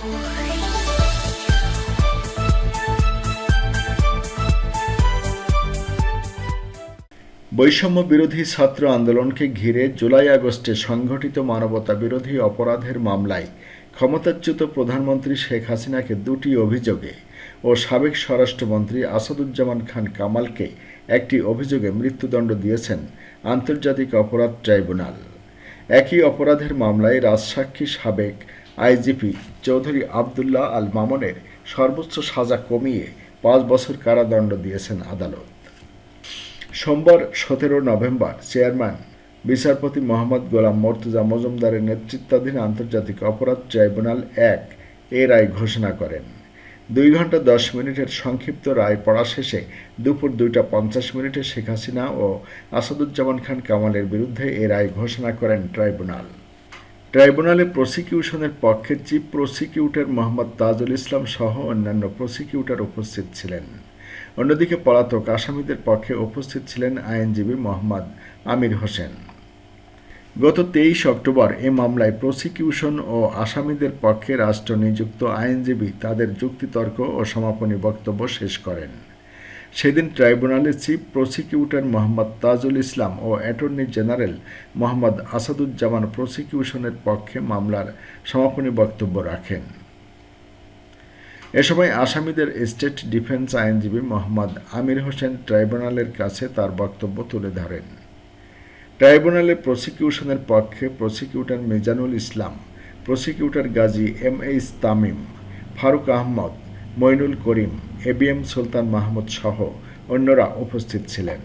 বৈষম্য বিরোধী ছাত্র আন্দোলনকে ঘিরে জুলাই আগস্টে সংঘটিত মানবতা বিরোধী অপরাধের মামলায় ক্ষমতাচ্যুত প্রধানমন্ত্রী শেখ হাসিনাকে দুটি অভিযোগে ও সাবেক স্বরাষ্ট্রমন্ত্রী আসাদুজ্জামান খান কামালকে একটি অভিযোগে মৃত্যুদণ্ড দিয়েছেন আন্তর্জাতিক অপরাধ ট্রাইব্যুনাল। একই অপরাধের মামলায় রাজসাক্ষী সাবেক আইজিপি চৌধুরী আবদুল্লাহ আল মামুনের সর্বোচ্চ সাজা কমিয়ে পাঁচ বছর কারাদণ্ড দিয়েছেন আদালত। সোমবার সতেরো নভেম্বর চেয়ারম্যান, বিচারপতি মোহাম্মদ গোলাম মর্তুজা মজুমদারের নেতৃত্বাধীন আন্তর্জাতিক অপরাধ ট্রাইব্যুনাল এক এ রায় ঘোষণা করেন। দুই ঘণ্টা দশ মিনিটের সংক্ষিপ্ত রায় পড়া শেষে দুপুর দুইটা পঞ্চাশ মিনিটে শেখ হাসিনা ও আসাদুজ্জামান খান কামালের বিরুদ্ধে এ রায় ঘোষণা করেন ট্রাইব্যুনাল। ট্রাইব্যুনালে প্রসিকিউশনের পক্ষে চিফ প্রসিকিউটর মোহাম্মদ তাজুল ইসলাম সহ অন্যান্য প্রসিকিউটর উপস্থিত ছিলেন। অন্যদিকে পলাতক আসামিদের পক্ষে উপস্থিত ছিলেন আইনজীবী মোহাম্মদ আমির হোসেন। গত তেইশ অক্টোবর এ মামলায় প্রসিকিউশন ও আসামিদের পক্ষে রাষ্ট্র নিযুক্ত আইনজীবী তাদের যুক্তিতর্ক ও সমাপনী বক্তব্য শেষ করেন। সেদিন ট্রাইব্যুনালে চিফ প্রসিকিউটর মোহাম্মদ তাজুল ইসলাম ও অ্যাটর্নি জেনারেল মোহাম্মদ আসাদুজ্জামান প্রসিকিউশনের পক্ষে মামলার সমাপনী বক্তব্য রাখেন। এ সময় আসামিদের স্টেট ডিফেন্স আইনজীবী মোহাম্মদ আমির হোসেন ট্রাইব্যুনালের কাছে তার বক্তব্য তুলে ধরেন। ট্রাইব্যুনালে প্রসিকিউশনের পক্ষে prosecutor Mizanul Islam, prosecutor Gazi M H Tamim, Faruk Ahmad, Mainul Karim A B M Sultan Mahmud সহ অন্যরা উপস্থিত ছিলেন।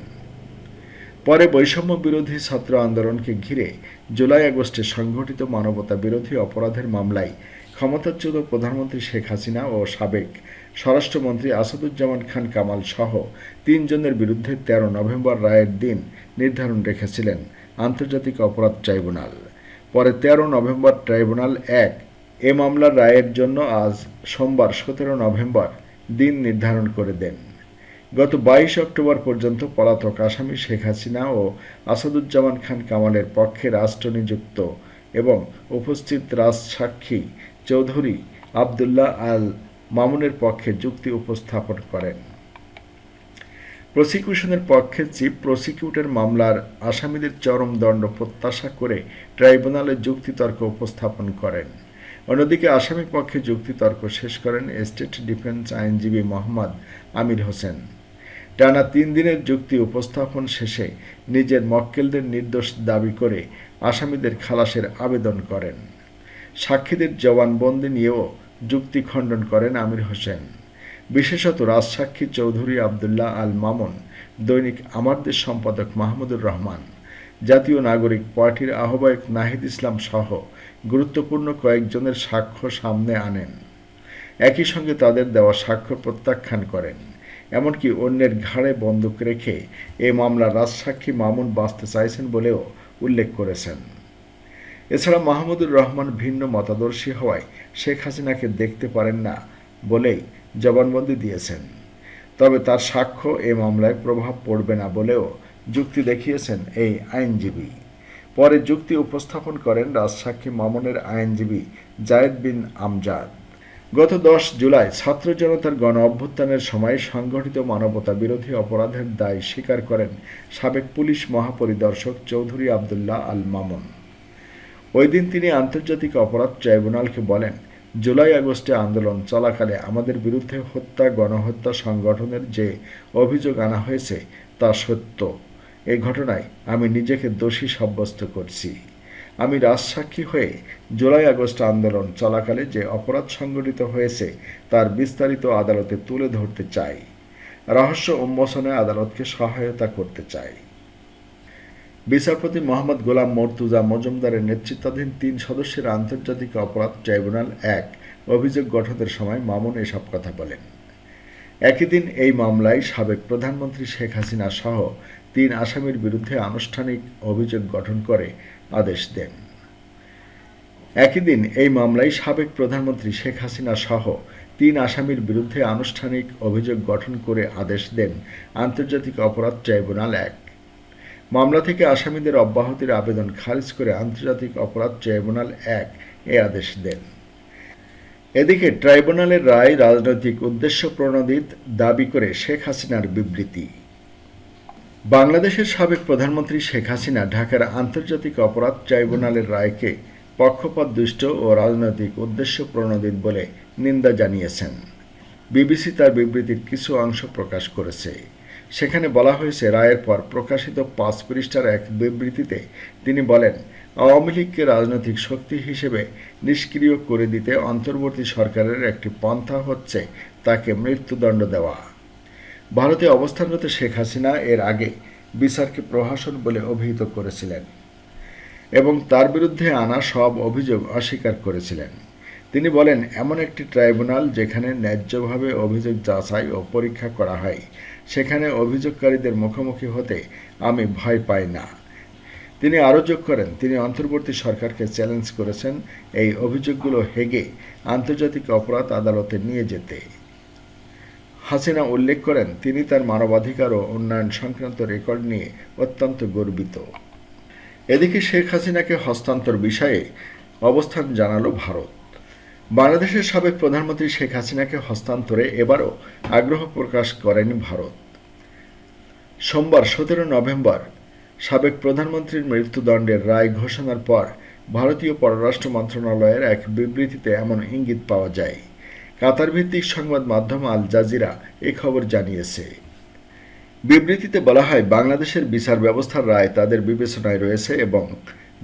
পরে বৈষম্য বিরোধী ছাত্র আন্দোলনকে ঘিরে জুলাই আগস্টে সংঘটিত মানবতা বিরোধী অপরাধের মামলায় ক্ষমতাচ্যুত প্রধানমন্ত্রী শেখ হাসিনা ও সাবেক স্বরাষ্ট্রমন্ত্রী আসাদুজ্জামান খান কামাল সহ তিনজনের বিরুদ্ধে তেরো নভেম্বর রায়ের দিন নির্ধারণ রেখেছিলেন আন্তর্জাতিক অপরাধ ট্রাইব্যুনাল। পরে তেরো নভেম্বর ট্রাইব্যুনাল এক, এ মামলার রায়ের জন্য আজ সোমবার সতেরো নভেম্বর দিন নির্ধারণ করে দেন। গত বাইশ অক্টোবর পর্যন্ত পলাতক আসামি শেখ হাসিনা ও আসাদুজ্জামান খান কামালের পক্ষে রাষ্ট্র নিযুক্ত এবং উপস্থিত রাজসাক্ষী চৌধুরী আবদুল্লাহ আল মামুনের পক্ষে যুক্তি উপস্থাপন করেন। প্রসিকিউশনের পক্ষে চিফ প্রসিকিউটর মামলার আসামিদের চরম দণ্ড প্রত্যাশা করে ট্রাইব্যুনালে যুক্তিতর্ক উপস্থাপন করেন। অন্যদিকে আসামি পক্ষে যুক্তিতর্ক শেষ করেন স্টেট ডিফেন্স আইনজীবী মোহাম্মদ আমির হোসেন। টানা তিন দিনের যুক্তি উপস্থাপন শেষে নিজের মক্কেলদের নির্দোষ দাবি করে আসামিদের খালাসের আবেদন করেন। সাক্ষীদের জবানবন্দি নিয়েও যুক্তি খণ্ডন করেন আমির হোসেন। বিশেষত রাজসাক্ষী চৌধুরী আবদুল্লাহ আল মামুন, দৈনিক আমার দেশ সম্পাদক মাহমুদুর রহমান, জাতীয় নাগরিক পার্টির আহ্বায়ক নাহিদ ইসলাম সহ গুরুত্বপূর্ণ কয়েকজনের সাক্ষ্য সামনে আনেন। একই সঙ্গে তাদের দেওয়া সাক্ষ্য প্রত্যাখ্যান করেন। এমনকি অন্যের ঘাড়ে বন্দুক রেখে এ মামলার রাজসাক্ষী মামুন বাঁচতে চাইছেন বলেও উল্লেখ করেছেন। এছাড়া মাহমুদুর রহমান ভিন্ন মতাদর্শী হওয়ায় শেখ হাসিনাকে দেখতে পারেন না বলেই জবানবন্দি দিয়েছেন। তবে তার সাক্ষ্য এ মামলায় প্রভাব পড়বে না বলেও যুক্তি দেখিয়েছেন এই আইনজীবী। পরে যুক্তি উপস্থাপন করেন রাজসাক্ষী মামুনের আইনজীবী জায়েদ বিন আমজাদ। গত দশ জুলাই ছাত্র জনতার গণ অভ্যুত্থানের সময় সংগঠিত মানবতা বিরোধী অপরাধের দায় স্বীকার করেন সাবেক পুলিশ মহাপরিদর্শক চৌধুরী আবদুল্লাহ আল মামুন। ওই দিন তিনি আন্তর্জাতিক অপরাধ ট্রাইব্যুনালকে বলেন, জুলাই আগস্টে আন্দোলন চলাকালে আমাদের বিরুদ্ধে হত্যা, গণহত্যা সংগঠনের যে অভিযোগ আনা হয়েছে তা সত্য। এই ঘটনায় আমি নিজেকে দোষী সাব্যস্ত করছি। আমি রাজসাক্ষী হয়ে জুলাই আগস্ট আন্দোলন চলাকালে যে অপরাধ সংগঠিত হয়েছে তার বিস্তারিত আদালতে তুলে ধরতে চাই। রহস্য উন্মোচনে আদালতকে সহায়তা করতে চাই। বিচারপতি মোহাম্মদ গোলাম মর্তুজা মজুমদারের নেতৃত্বাধীন তিন সদস্যের আন্তর্জাতিক অপরাধ ট্রাইব্যুনাল এক অভিযোগ গঠনের সময় মামুন এসব কথা বলেন। একই দিন এই মামলায় সাবেক প্রধানমন্ত্রী শেখ হাসিনা সহ তিন আসামির বিরুদ্ধে আনুষ্ঠানিক অভিযোগ গঠন করে আদেশ দেন। একই দিন এই মামলায় সাবেক প্রধানমন্ত্রী শেখ হাসিনা সহ তিন আসামির বিরুদ্ধে আনুষ্ঠানিক অভিযোগ গঠন করে আদেশ দেন আন্তর্জাতিক অপরাধ ট্রাইব্যুনাল এক। মামলা থেকে আসামিদের অব্যাহতির আবেদন খারিজ করে আন্তর্জাতিক অপরাধ ট্রাইব্যুনাল এক এ আদেশ দেন। এদিকে ট্রাইব্যুনালের রায় রাজনৈতিক উদ্দেশ্য প্রণোদিত দাবি করে শেখ হাসিনার বিবৃতি। বাংলাদেশের সাবেক প্রধানমন্ত্রী শেখ হাসিনা ঢাকার আন্তর্জাতিক অপরাধ ট্রাইব্যুনালের রায়কে পক্ষপাত দুষ্ট ও রাজনৈতিক উদ্দেশ্য প্রণোদিত বলে নিন্দা জানিয়েছেন। বিবিসি তার বিবৃতির কিছু অংশ প্রকাশ করেছে। সেখানে বলা হয়েছে, রায়ের পর প্রকাশিত পাঁচ পৃষ্ঠার এক বিবৃতিতে তিনি বলেন, আওয়ামী লীগকে রাজনৈতিক শক্তি হিসেবে নিষ্ক্রিয় করে দিতে অন্তর্বর্তী সরকারের একটি পন্থা হচ্ছে তাকে মৃত্যুদণ্ড দেওয়া। ভারতে অবস্থানরত শেখ হাসিনা এর আগে বিচারকে প্রহাসন বলে অভিহিত করেছিলেন এবং তার বিরুদ্ধে আনা সব অভিযোগ অস্বীকার করেছিলেন। তিনি বলেন, এমন একটি ট্রাইব্যুনাল যেখানে ন্যায্যভাবে অভিযোগ যাচাই ও পরীক্ষা করা হয়, সেখানে অভিযোগকারীদের মুখোমুখি হতে আমি ভয় পাই না। তিনি আরও যোগ করেন, তিনি অন্তর্বর্তী সরকারকে চ্যালেঞ্জ করেছেন এই অভিযোগগুলো হেগে আন্তর্জাতিক অপরাধ আদালতে নিয়ে যেতে। হাসিনা উল্লেখ করেন, তিনি তার মানবাধিকার ও উন্নয়ন সংক্রান্ত রেকর্ড নিয়ে অত্যন্ত গর্বিত। এদিকে শেখ হাসিনাকে হস্তান্তর বিষয়ে অবস্থান জানালো ভারত। বাংলাদেশের সাবেক প্রধানমন্ত্রী শেখ হাসিনাকে হস্তান্তরে এবারও আগ্রহ প্রকাশ করেন ভারত। সোমবার সতেরো নভেম্বর সাবেক প্রধানমন্ত্রীর মৃত্যুদণ্ডের রায় ঘোষণার পর ভারতীয় পররাষ্ট্র মন্ত্রণালয়ের এক বিবৃতিতে এমন ইঙ্গিত পাওয়া যায়। কাতার ভিত্তিক সংবাদ মাধ্যম আল জাজিরা এ খবর জানিয়েছে। বিবৃতিতে বলা হয়, বাংলাদেশের বিচার ব্যবস্থার রায় তাদের বিবেচনায় রয়েছে এবং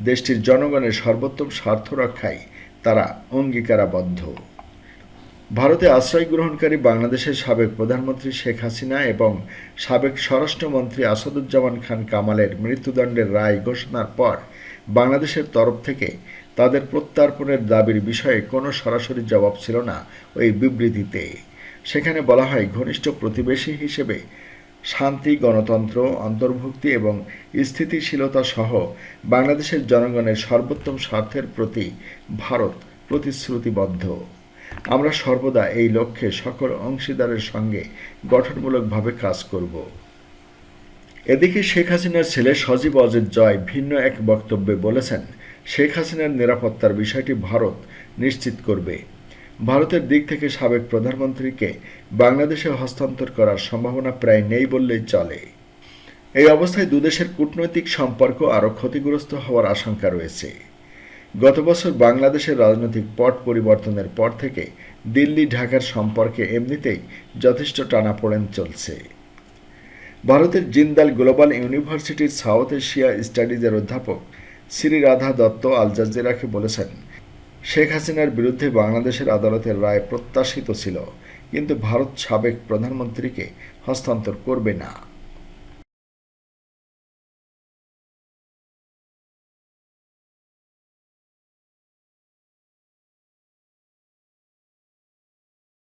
দেশটির জনগণের সর্বোত্তম স্বার্থ রক্ষায় তারা অঙ্গীকারাবদ্ধ। ভারতে আশ্রয় গ্রহণকারী বাংলাদেশের সাবেক প্রধানমন্ত্রী শেখ হাসিনা এবং সাবেক স্বরাষ্ট্রমন্ত্রী আসাদুজ্জামান খান কামালের মৃত্যুদণ্ডের রায় ঘোষণার পর বাংলাদেশের তরফ থেকে তাদের প্রত্যার্পণের দাবির বিষয়ে কোনো সরাসরি জবাব ছিল না ওই বিবৃতিতে। সেখানে বলা হয়, ঘনিষ্ঠ প্রতিবেশী হিসেবে শান্তি, গণতন্ত্র, অন্তর্ভুক্তি এবং স্থিতিশীলতা সহ বাংলাদেশের জনগণের সর্বোত্তম স্বার্থের প্রতি ভারত প্রতিশ্রুতিবদ্ধ। আমরা সর্বদা এই লক্ষ্যে সকল অংশীদারের সঙ্গে গঠনমূলকভাবে কাজ করব। এদিকে শেখ হাসিনার ছেলে সজীব অজিত জয় ভিন্ন এক বক্তব্যে বলেছেন শেখ হাসিনার নিরাপত্তার বিষয়টি ভারত নিশ্চিত করবে। ভারতের দিক থেকে সাবেক প্রধানমন্ত্রীকে বাংলাদেশে হস্তান্তর করার সম্ভাবনা প্রায় নেই বললেই চলে। এই অবস্থায় দুদেশের কূটনৈতিক সম্পর্ক আরও ক্ষতিগ্রস্ত হওয়ার আশঙ্কা রয়েছে। গত বছর বাংলাদেশের রাজনৈতিক পট পরিবর্তনের পর থেকে দিল্লি, ঢাকার সম্পর্কে এমনিতেই যথেষ্ট টানাপোড়েন চলছে। ভারতের জিন্দাল গ্লোবাল ইউনিভার্সিটির সাউথ এশিয়া স্টাডিজের অধ্যাপক শ্রী রাধা দত্ত আল জাজিরাকে বলেছেন, শেখ হাসিনার বিরুদ্ধে বাংলাদেশের আদালতের রায় প্রত্যাশিত ছিল, কিন্তু ভারত সাবেক প্রধানমন্ত্রীকে হস্তান্তর করবে না।